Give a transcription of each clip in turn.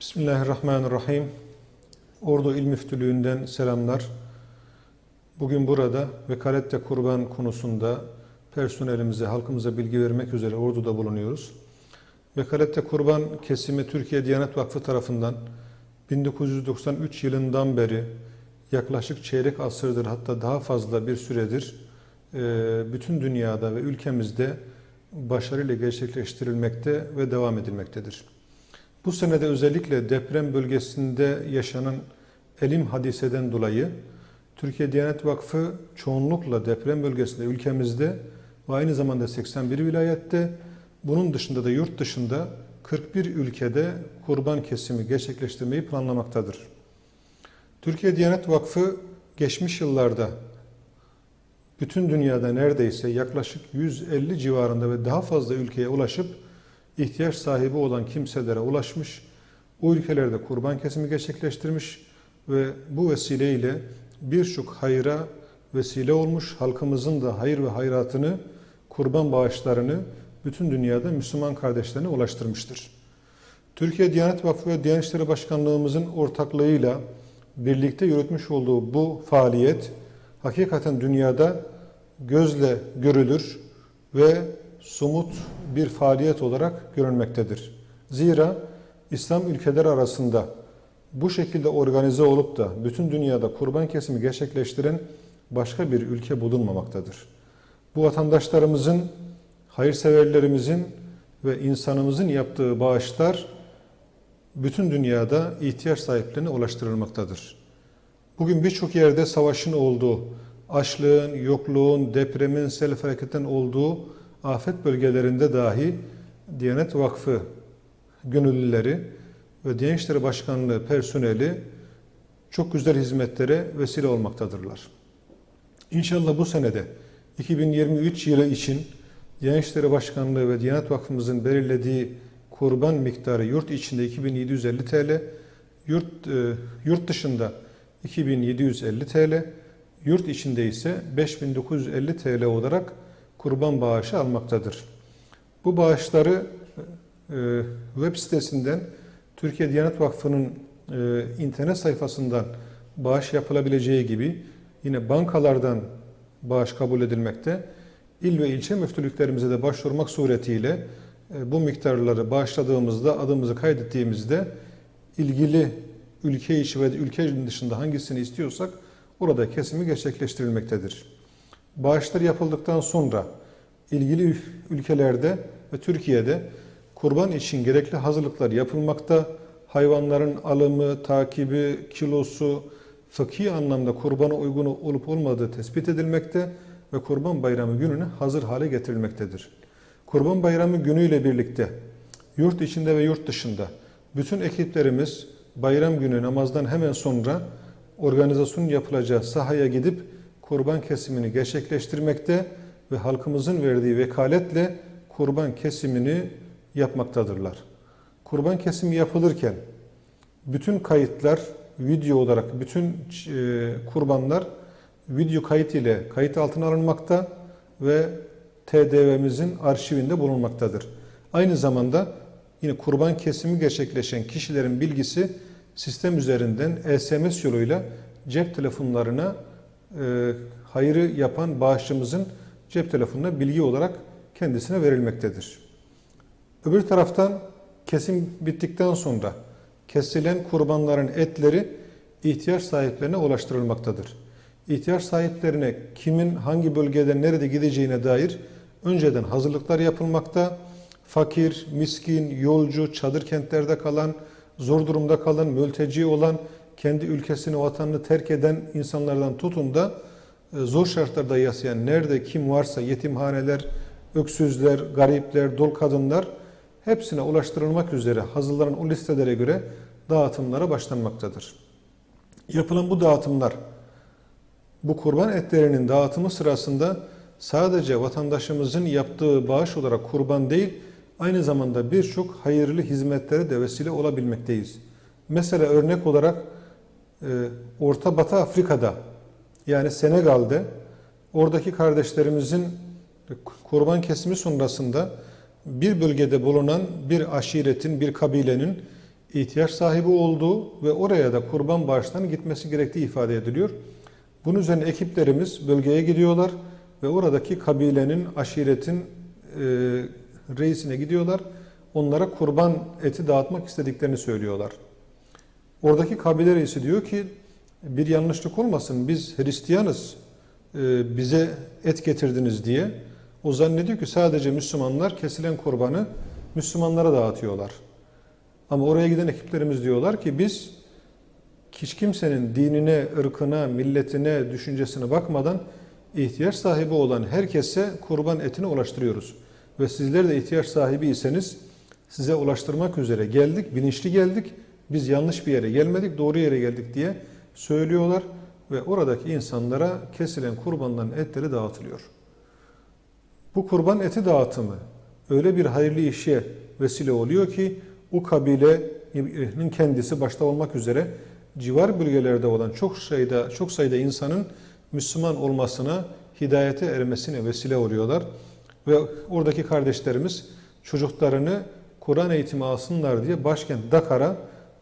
Bismillahirrahmanirrahim. Ordu İl Müftülüğü'nden selamlar. Bugün burada vekalette kurban konusunda personelimize, halkımıza bilgi vermek üzere orduda bulunuyoruz. Vekalette kurban kesimi Türkiye Diyanet Vakfı tarafından 1993 yılından beri yaklaşık çeyrek asırdır hatta daha fazla bir süredir e, bütün dünyada ve ülkemizde başarıyla gerçekleştirilmekte ve devam edilmektedir. Bu senede özellikle deprem bölgesinde yaşanan elim hadiseden dolayı Türkiye Diyanet Vakfı çoğunlukla deprem bölgesinde ülkemizde ve aynı zamanda 81 vilayette bunun dışında da yurt dışında 41 ülkede kurban kesimi gerçekleştirmeyi planlamaktadır. Türkiye Diyanet Vakfı geçmiş yıllarda bütün dünyada neredeyse yaklaşık 150 civarında ve daha fazla ülkeye ulaşıp ihtiyaç sahibi olan kimselere ulaşmış, o ülkelerde kurban kesimi gerçekleştirmiş ve bu vesileyle birçok hayra vesile olmuş, halkımızın da hayır ve hayratını, kurban bağışlarını bütün dünyada Müslüman kardeşlerine ulaştırmıştır. Türkiye Diyanet Vakfı ve Diyanet İşleri Başkanlığımızın ortaklığıyla birlikte yürütmüş olduğu bu faaliyet hakikaten dünyada gözle görülür ve somut bir faaliyet olarak görülmektedir. Zira İslam ülkeleri arasında bu şekilde organize olup da bütün dünyada kurban kesimi gerçekleştiren başka bir ülke bulunmamaktadır. Bu vatandaşlarımızın, hayırseverlerimizin ve insanımızın yaptığı bağışlar bütün dünyada ihtiyaç sahiplerine ulaştırılmaktadır. Bugün birçok yerde savaşın olduğu, açlığın, yokluğun, depremin, sel felaketin olduğu afet bölgelerinde dahi Diyanet Vakfı gönüllüleri ve Diyanet Başkanlığı personeli çok güzel hizmetlere vesile olmaktadırlar. İnşallah bu senede 2023 yılı için Diyanet Başkanlığı ve Diyanet Vakfımızın belirlediği kurban miktarı yurt içinde 2750 TL, yurt, e, yurt dışında 2750 TL, yurt içinde ise 5950 TL olarak kurban bağışı almaktadır. Bu bağışları e, web sitesinden Türkiye Diyanet Vakfı'nın e, internet sayfasından bağış yapılabileceği gibi yine bankalardan bağış kabul edilmekte. İl ve ilçe müftülüklerimize de başvurmak suretiyle e, bu miktarları bağışladığımızda, adımızı kaydettiğimizde ilgili ülke içi ve ülke dışında hangisini istiyorsak orada kesimi gerçekleştirilmektedir. Bağışlar yapıldıktan sonra ilgili ülkelerde ve Türkiye'de kurban için gerekli hazırlıklar yapılmakta. Hayvanların alımı, takibi, kilosu, fıkhi anlamda kurbana uygun olup olmadığı tespit edilmekte ve kurban bayramı gününe hazır hale getirilmektedir. Kurban bayramı günüyle birlikte yurt içinde ve yurt dışında bütün ekiplerimiz bayram günü namazdan hemen sonra organizasyon yapılacağı sahaya gidip kurban kesimini gerçekleştirmekte ve halkımızın verdiği vekaletle kurban kesimini yapmaktadırlar. Kurban kesimi yapılırken bütün kayıtlar video olarak bütün e, kurbanlar video kayıt ile kayıt altına alınmakta ve TDV'mizin arşivinde bulunmaktadır. Aynı zamanda yine kurban kesimi gerçekleşen kişilerin bilgisi sistem üzerinden SMS yoluyla cep telefonlarına e, hayrı yapan bağışçımızın cep telefonuna bilgi olarak kendisine verilmektedir. Öbür taraftan kesim bittikten sonra kesilen kurbanların etleri ihtiyaç sahiplerine ulaştırılmaktadır. İhtiyaç sahiplerine kimin hangi bölgede nerede gideceğine dair önceden hazırlıklar yapılmakta. Fakir, miskin, yolcu, çadır kentlerde kalan, zor durumda kalan, mülteci olan, kendi ülkesini, vatanını terk eden insanlardan tutun da e, zor şartlarda yaşayan nerede kim varsa yetimhaneler, öksüzler, garipler, dul kadınlar hepsine ulaştırılmak üzere hazırlanan o listelere göre dağıtımlara başlanmaktadır. Yapılan bu dağıtımlar bu kurban etlerinin dağıtımı sırasında sadece vatandaşımızın yaptığı bağış olarak kurban değil, aynı zamanda birçok hayırlı hizmetlere de vesile olabilmekteyiz. Mesela örnek olarak Orta Batı Afrika'da yani Senegal'de oradaki kardeşlerimizin kurban kesimi sonrasında bir bölgede bulunan bir aşiretin, bir kabilenin ihtiyaç sahibi olduğu ve oraya da kurban bağışlarının gitmesi gerektiği ifade ediliyor. Bunun üzerine ekiplerimiz bölgeye gidiyorlar ve oradaki kabilenin, aşiretin e, reisine gidiyorlar. Onlara kurban eti dağıtmak istediklerini söylüyorlar. Oradaki kabile reisi diyor ki bir yanlışlık olmasın biz Hristiyanız e, bize et getirdiniz diye. O zannediyor ki sadece Müslümanlar kesilen kurbanı Müslümanlara dağıtıyorlar. Ama oraya giden ekiplerimiz diyorlar ki biz hiç kimsenin dinine, ırkına, milletine, düşüncesine bakmadan ihtiyaç sahibi olan herkese kurban etini ulaştırıyoruz. Ve sizler de ihtiyaç sahibiyseniz size ulaştırmak üzere geldik, bilinçli geldik. Biz yanlış bir yere gelmedik, doğru yere geldik diye söylüyorlar ve oradaki insanlara kesilen kurbanların etleri dağıtılıyor. Bu kurban eti dağıtımı öyle bir hayırlı işe vesile oluyor ki o kabilenin kendisi başta olmak üzere civar bölgelerde olan çok sayıda çok sayıda insanın Müslüman olmasına, hidayete ermesine vesile oluyorlar. Ve oradaki kardeşlerimiz çocuklarını Kur'an eğitimi alsınlar diye başkent Dakar'a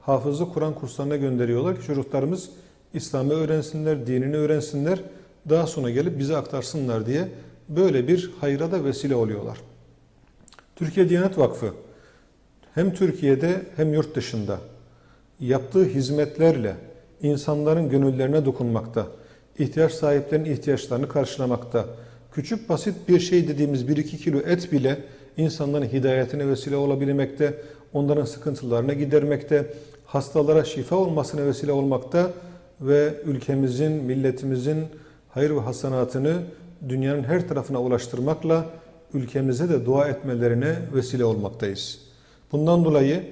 hafızlı Kur'an kurslarına gönderiyorlar ki çocuklarımız İslam'ı öğrensinler, dinini öğrensinler, daha sonra gelip bize aktarsınlar diye böyle bir hayra da vesile oluyorlar. Türkiye Diyanet Vakfı hem Türkiye'de hem yurt dışında yaptığı hizmetlerle insanların gönüllerine dokunmakta, ihtiyaç sahiplerinin ihtiyaçlarını karşılamakta, küçük basit bir şey dediğimiz 1-2 kilo et bile insanların hidayetine vesile olabilmekte, onların sıkıntılarına gidermekte, hastalara şifa olmasına vesile olmakta ve ülkemizin, milletimizin hayır ve hasanatını dünyanın her tarafına ulaştırmakla ülkemize de dua etmelerine vesile olmaktayız. Bundan dolayı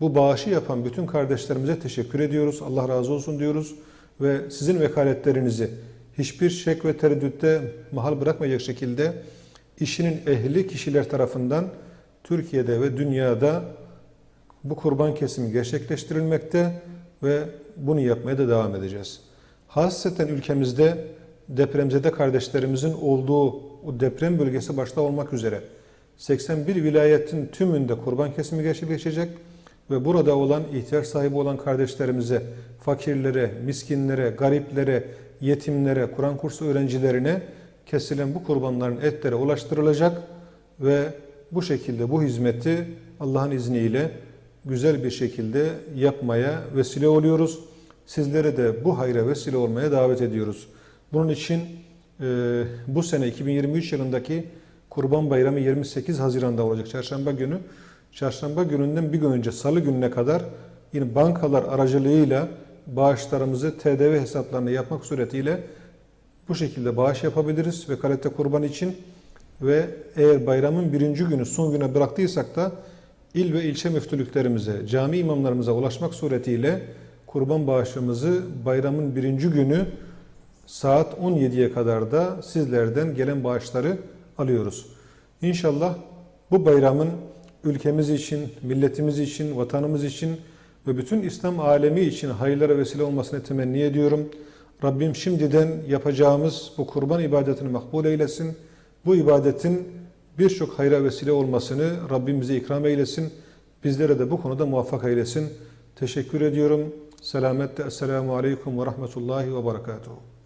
bu bağışı yapan bütün kardeşlerimize teşekkür ediyoruz. Allah razı olsun diyoruz ve sizin vekaletlerinizi hiçbir şek ve tereddütte mahal bırakmayacak şekilde işinin ehli kişiler tarafından Türkiye'de ve dünyada bu kurban kesimi gerçekleştirilmekte ve bunu yapmaya da devam edeceğiz. Hasreten ülkemizde depremzede kardeşlerimizin olduğu o deprem bölgesi başta olmak üzere 81 vilayetin tümünde kurban kesimi gerçekleşecek ve burada olan ihtiyaç sahibi olan kardeşlerimize, fakirlere, miskinlere, gariplere, yetimlere, Kur'an kursu öğrencilerine kesilen bu kurbanların etleri ulaştırılacak ve bu şekilde bu hizmeti Allah'ın izniyle güzel bir şekilde yapmaya vesile oluyoruz. Sizlere de bu hayra vesile olmaya davet ediyoruz. Bunun için e, bu sene 2023 yılındaki Kurban Bayramı 28 Haziran'da olacak çarşamba günü. Çarşamba gününden bir gün önce salı gününe kadar yine bankalar aracılığıyla bağışlarımızı TDV hesaplarına yapmak suretiyle bu şekilde bağış yapabiliriz ve kalette kurban için ve eğer bayramın birinci günü son güne bıraktıysak da il ve ilçe müftülüklerimize, cami imamlarımıza ulaşmak suretiyle kurban bağışımızı bayramın birinci günü saat 17'ye kadar da sizlerden gelen bağışları alıyoruz. İnşallah bu bayramın ülkemiz için, milletimiz için, vatanımız için ve bütün İslam alemi için hayırlara vesile olmasını temenni ediyorum. Rabbim şimdiden yapacağımız bu kurban ibadetini makbul eylesin. Bu ibadetin birçok hayra vesile olmasını Rabbim bize ikram eylesin. Bizlere de bu konuda muvaffak eylesin. Teşekkür ediyorum. Selametle. Esselamu Aleyküm ve Rahmetullahi ve Berekatuhu.